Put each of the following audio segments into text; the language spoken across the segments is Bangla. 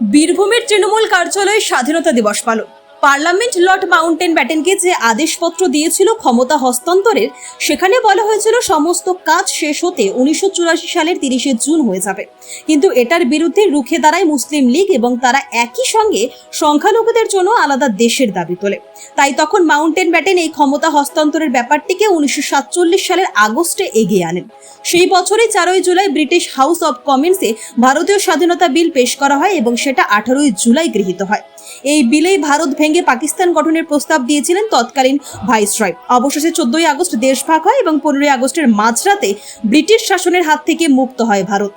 বীরভূমের তৃণমূল কার্যালয়ে স্বাধীনতা দিবস পালন। পার্লামেন্ট লর্ড মাউন্টেন ব্যাটেনকে যে আদেশপত্র দিয়েছিল ক্ষমতা হস্তান্তরের, সেখানে বলা হয়েছিল সমস্ত কাজ শেষ হতে উনিশশো চুরাশি সালের তিরিশে জুন হয়ে যাবে। কিন্তু এটার বিরুদ্ধে রুখে দাঁড়ায় মুসলিম লীগ এবং তারা একই সঙ্গে সংখ্যালঘুদের জন্য আলাদা দেশের দাবি তোলে। তাই তখন মাউন্টেন ব্যাটেন এই ক্ষমতা হস্তান্তরের ব্যাপারটিকে উনিশশো সাতচল্লিশ সালের আগস্টে এগিয়ে আনেন। সেই বছরই চারই জুলাই ব্রিটিশ হাউস অব কমন্সে ভারতীয় স্বাধীনতা বিল পেশ করা হয় এবং সেটা আঠারোই জুলাই গৃহীত হয়। এই বিলেই ভারত ভেঙে পাকিস্তান গঠনের প্রস্তাব দিয়েছিলেন তৎকালীন ভাইসরয় অবশেষে চোদ্দই আগস্ট দেশ ভাগ হয় এবং পনেরোই আগস্টের মাঝরাতে ব্রিটিশ শাসনের হাত থেকে মুক্ত হয় ভারত।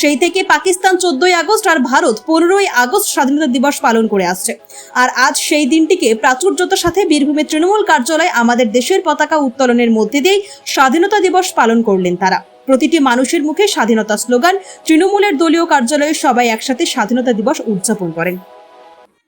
সেই থেকে পাকিস্তান চোদ্দই আগস্ট আর ভারত পনেরোই আগস্ট স্বাধীনতা দিবস পালন করে আসছে। আর আজ সেই দিনটিকে প্রাচুর্যতার সাথে বীরভূমের তৃণমূল কার্যালয়ে আমাদের দেশের পতাকা উত্তোলনের মধ্যে দিয়েই স্বাধীনতা দিবস পালন করলেন তারা। প্রতিটি মানুষের মুখে স্বাধীনতা স্লোগান, তৃণমূলের দলীয় কার্যালয়ে সবাই একসাথে স্বাধীনতা দিবস উদযাপন করেন।